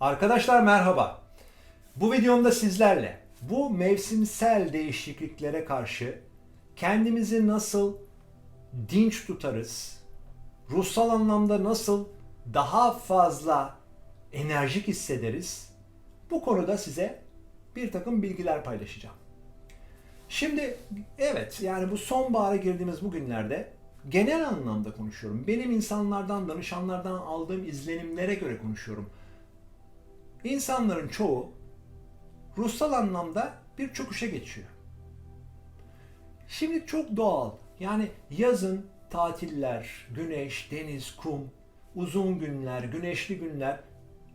Arkadaşlar merhaba. Bu videomda sizlerle bu mevsimsel değişikliklere karşı kendimizi nasıl dinç tutarız? Ruhsal anlamda nasıl daha fazla enerjik hissederiz? Bu konuda size bir takım bilgiler paylaşacağım. Şimdi evet yani bu sonbahara girdiğimiz bu günlerde genel anlamda konuşuyorum. Benim insanlardan, danışanlardan aldığım izlenimlere göre konuşuyorum. İnsanların çoğu ruhsal anlamda bir çöküşe geçiyor. Şimdi çok doğal. Yani yazın tatiller, güneş, deniz, kum, uzun günler, güneşli günler.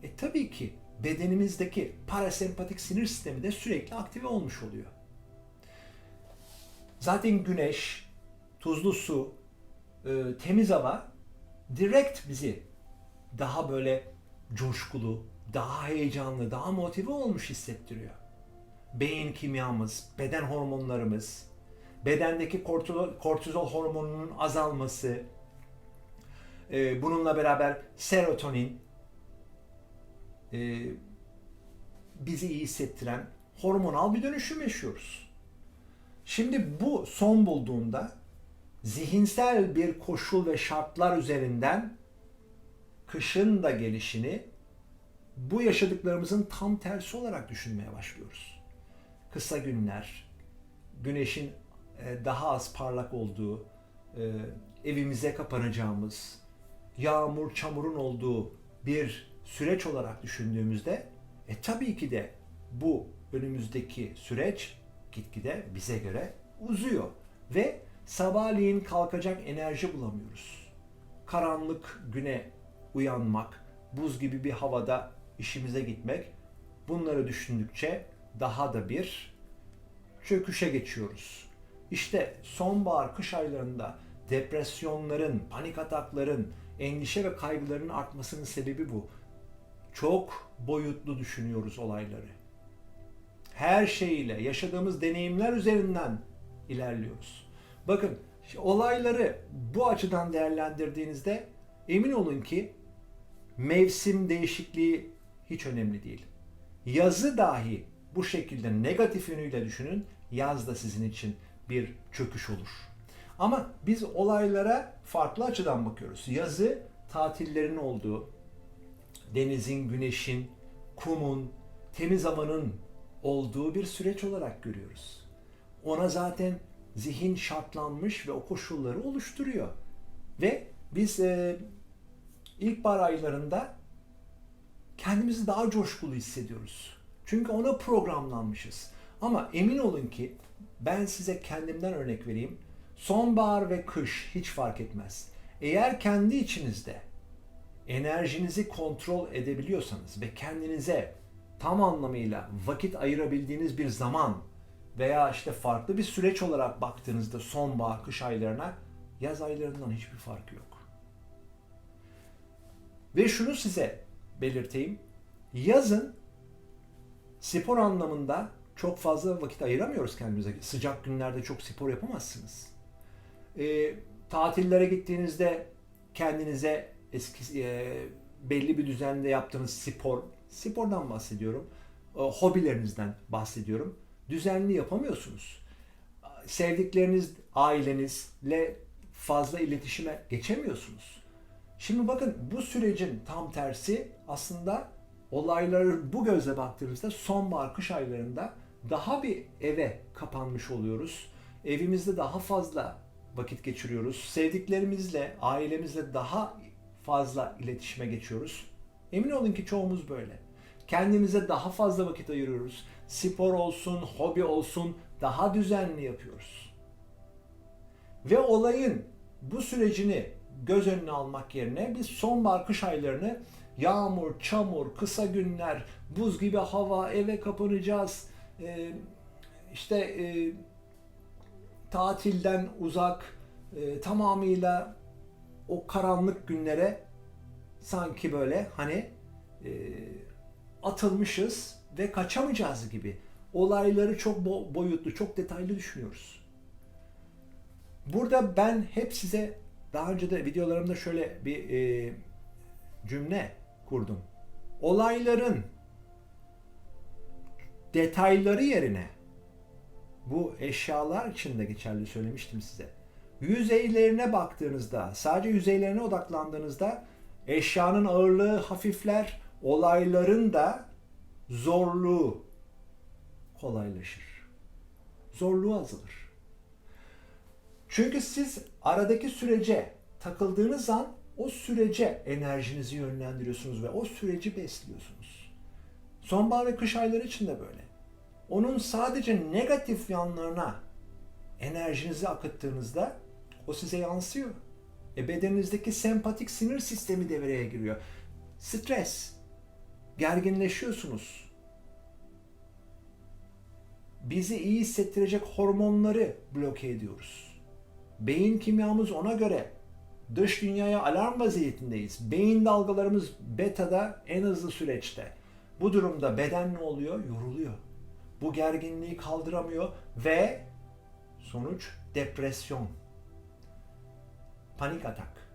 E tabii ki bedenimizdeki parasempatik sinir sistemi de sürekli aktive olmuş oluyor. Zaten güneş, tuzlu su, e, temiz hava direkt bizi daha böyle coşkulu, daha heyecanlı, daha motive olmuş hissettiriyor. Beyin kimyamız, beden hormonlarımız, bedendeki kortizol, hormonunun azalması, e, bununla beraber serotonin, e, bizi iyi hissettiren hormonal bir dönüşüm yaşıyoruz. Şimdi bu son bulduğunda zihinsel bir koşul ve şartlar üzerinden kışın da gelişini bu yaşadıklarımızın tam tersi olarak düşünmeye başlıyoruz. Kısa günler, güneşin e, daha az parlak olduğu, e, evimize kapanacağımız, yağmur, çamurun olduğu bir süreç olarak düşündüğümüzde e tabii ki de bu önümüzdeki süreç gitgide bize göre uzuyor ve sabahleyin kalkacak enerji bulamıyoruz. Karanlık güne uyanmak, buz gibi bir havada işimize gitmek bunları düşündükçe daha da bir çöküşe geçiyoruz. İşte sonbahar kış aylarında depresyonların, panik atakların, endişe ve kaygıların artmasının sebebi bu. Çok boyutlu düşünüyoruz olayları. Her şeyiyle yaşadığımız deneyimler üzerinden ilerliyoruz. Bakın olayları bu açıdan değerlendirdiğinizde emin olun ki mevsim değişikliği hiç önemli değil. Yazı dahi bu şekilde negatif yönüyle düşünün. Yaz da sizin için bir çöküş olur. Ama biz olaylara farklı açıdan bakıyoruz. Yazı tatillerin olduğu, denizin, güneşin, kumun, temiz havanın olduğu bir süreç olarak görüyoruz. Ona zaten zihin şartlanmış ve o koşulları oluşturuyor. Ve biz e, ilkbahar aylarında kendimizi daha coşkulu hissediyoruz. Çünkü ona programlanmışız. Ama emin olun ki ben size kendimden örnek vereyim. Sonbahar ve kış hiç fark etmez. Eğer kendi içinizde enerjinizi kontrol edebiliyorsanız ve kendinize tam anlamıyla vakit ayırabildiğiniz bir zaman veya işte farklı bir süreç olarak baktığınızda sonbahar, kış aylarına yaz aylarından hiçbir farkı yok. Ve şunu size belirteyim. Yazın spor anlamında çok fazla vakit ayıramıyoruz kendimize. Sıcak günlerde çok spor yapamazsınız. E, tatillere gittiğinizde kendinize eski e, belli bir düzenle yaptığınız spor, spordan bahsediyorum. E, hobilerinizden bahsediyorum. Düzenli yapamıyorsunuz. Sevdikleriniz, ailenizle fazla iletişime geçemiyorsunuz. Şimdi bakın bu sürecin tam tersi aslında olayları bu gözle baktığımızda sonbahar kış aylarında daha bir eve kapanmış oluyoruz. Evimizde daha fazla vakit geçiriyoruz. Sevdiklerimizle, ailemizle daha fazla iletişime geçiyoruz. Emin olun ki çoğumuz böyle. Kendimize daha fazla vakit ayırıyoruz. Spor olsun, hobi olsun daha düzenli yapıyoruz. Ve olayın bu sürecini göz önüne almak yerine biz sonbahar kış aylarını yağmur, çamur, kısa günler, buz gibi hava, eve kapanacağız, e, işte e, tatilden uzak, e, tamamıyla o karanlık günlere sanki böyle hani e, atılmışız ve kaçamayacağız gibi. Olayları çok bo- boyutlu, çok detaylı düşünüyoruz. Burada ben hep size daha önce de videolarımda şöyle bir e, cümle kurdum. olayların detayları yerine bu eşyalar için de geçerli söylemiştim size. Yüzeylerine baktığınızda, sadece yüzeylerine odaklandığınızda eşyanın ağırlığı hafifler, olayların da zorluğu kolaylaşır. Zorluğu azalır. Çünkü siz aradaki sürece takıldığınız an o sürece enerjinizi yönlendiriyorsunuz ve o süreci besliyorsunuz. Sonbahar ve kış ayları için de böyle. Onun sadece negatif yanlarına enerjinizi akıttığınızda o size yansıyor. E bedeninizdeki sempatik sinir sistemi devreye giriyor. Stres, gerginleşiyorsunuz. Bizi iyi hissettirecek hormonları bloke ediyoruz. Beyin kimyamız ona göre dış dünyaya alarm vaziyetindeyiz. Beyin dalgalarımız betada en hızlı süreçte. Bu durumda beden ne oluyor? Yoruluyor. Bu gerginliği kaldıramıyor ve sonuç depresyon, panik atak,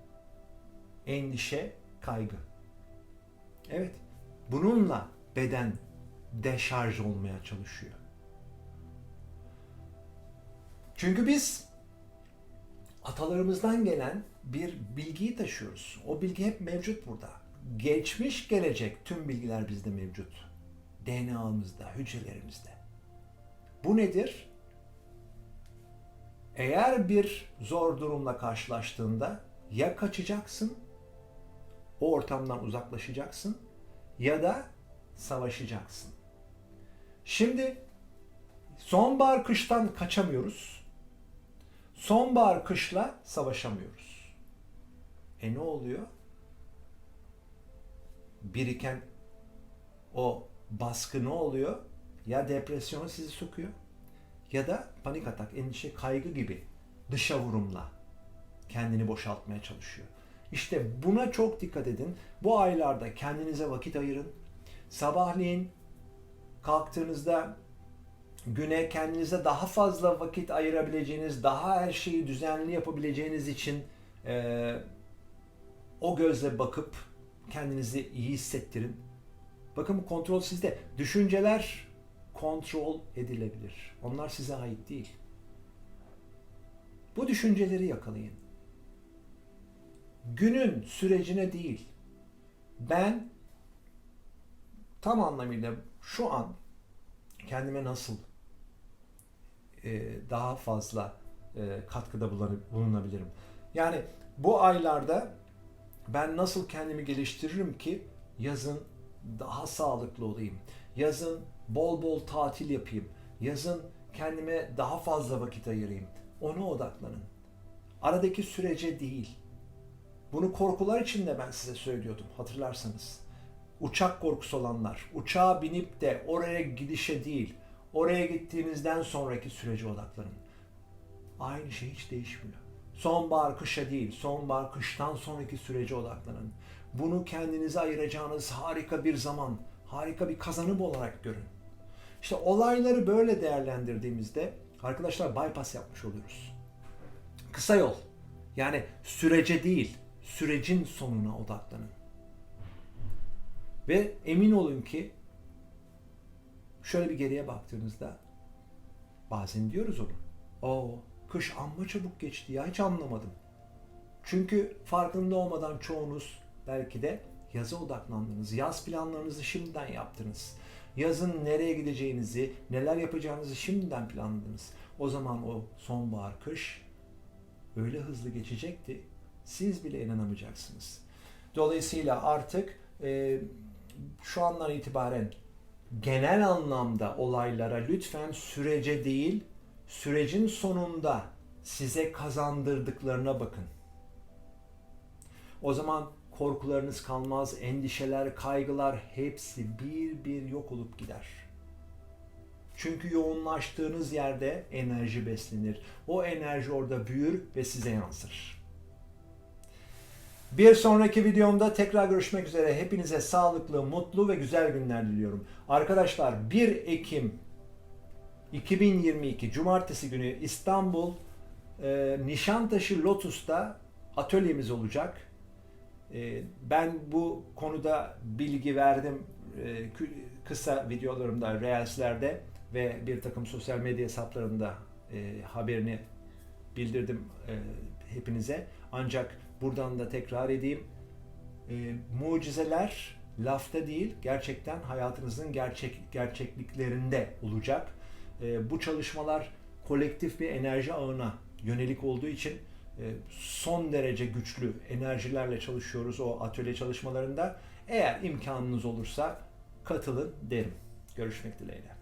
endişe, kaygı. Evet, bununla beden deşarj olmaya çalışıyor. Çünkü biz atalarımızdan gelen bir bilgiyi taşıyoruz. O bilgi hep mevcut burada. Geçmiş, gelecek tüm bilgiler bizde mevcut. DNA'mızda, hücrelerimizde. Bu nedir? Eğer bir zor durumla karşılaştığında ya kaçacaksın, o ortamdan uzaklaşacaksın ya da savaşacaksın. Şimdi sonbahar kıştan kaçamıyoruz. Sonbahar kışla savaşamıyoruz. E ne oluyor? Biriken o baskı ne oluyor? Ya depresyona sizi sokuyor ya da panik atak, endişe, kaygı gibi dışa vurumla kendini boşaltmaya çalışıyor. İşte buna çok dikkat edin. Bu aylarda kendinize vakit ayırın. Sabahleyin kalktığınızda güne kendinize daha fazla vakit ayırabileceğiniz, daha her şeyi düzenli yapabileceğiniz için e, o gözle bakıp kendinizi iyi hissettirin. Bakın bu kontrol sizde. Düşünceler kontrol edilebilir. Onlar size ait değil. Bu düşünceleri yakalayın. Günün sürecine değil. Ben tam anlamıyla şu an kendime nasıl e, daha fazla e, katkıda bulunabilirim? Yani bu aylarda ben nasıl kendimi geliştiririm ki yazın daha sağlıklı olayım? Yazın bol bol tatil yapayım. Yazın kendime daha fazla vakit ayırayım. Ona odaklanın. Aradaki sürece değil. Bunu korkular için de ben size söylüyordum hatırlarsanız. Uçak korkusu olanlar, uçağa binip de oraya gidişe değil, oraya gittiğinizden sonraki sürece odaklanın. Aynı şey hiç değişmiyor. Sonbahar kışa değil, sonbahar kıştan sonraki sürece odaklanın. Bunu kendinize ayıracağınız harika bir zaman, harika bir kazanım olarak görün. İşte olayları böyle değerlendirdiğimizde arkadaşlar bypass yapmış oluyoruz. Kısa yol. Yani sürece değil, sürecin sonuna odaklanın. Ve emin olun ki şöyle bir geriye baktığınızda bazen diyoruz onu. O kış amma çabuk geçti ya hiç anlamadım. Çünkü farkında olmadan çoğunuz belki de yaza odaklandınız. Yaz planlarınızı şimdiden yaptınız. Yazın nereye gideceğinizi, neler yapacağınızı şimdiden planladınız. O zaman o sonbahar, kış öyle hızlı geçecekti. Siz bile inanamayacaksınız. Dolayısıyla artık e, şu andan itibaren genel anlamda olaylara lütfen sürece değil, sürecin sonunda size kazandırdıklarına bakın. O zaman korkularınız kalmaz, endişeler, kaygılar hepsi bir bir yok olup gider. Çünkü yoğunlaştığınız yerde enerji beslenir. O enerji orada büyür ve size yansır. Bir sonraki videomda tekrar görüşmek üzere. Hepinize sağlıklı, mutlu ve güzel günler diliyorum. Arkadaşlar 1 Ekim 2022 Cumartesi günü İstanbul e, Nişantaşı Lotus'ta atölyemiz olacak. E, ben bu konuda bilgi verdim e, kısa videolarımda, Reels'lerde ve bir takım sosyal medya hesaplarımda e, haberini bildirdim e, hepinize. Ancak buradan da tekrar edeyim. E, mucizeler lafta değil, gerçekten hayatınızın gerçek gerçekliklerinde olacak. E, bu çalışmalar kolektif bir enerji ağına yönelik olduğu için e, son derece güçlü enerjilerle çalışıyoruz o atölye çalışmalarında. Eğer imkanınız olursa katılın derim. Görüşmek dileğiyle.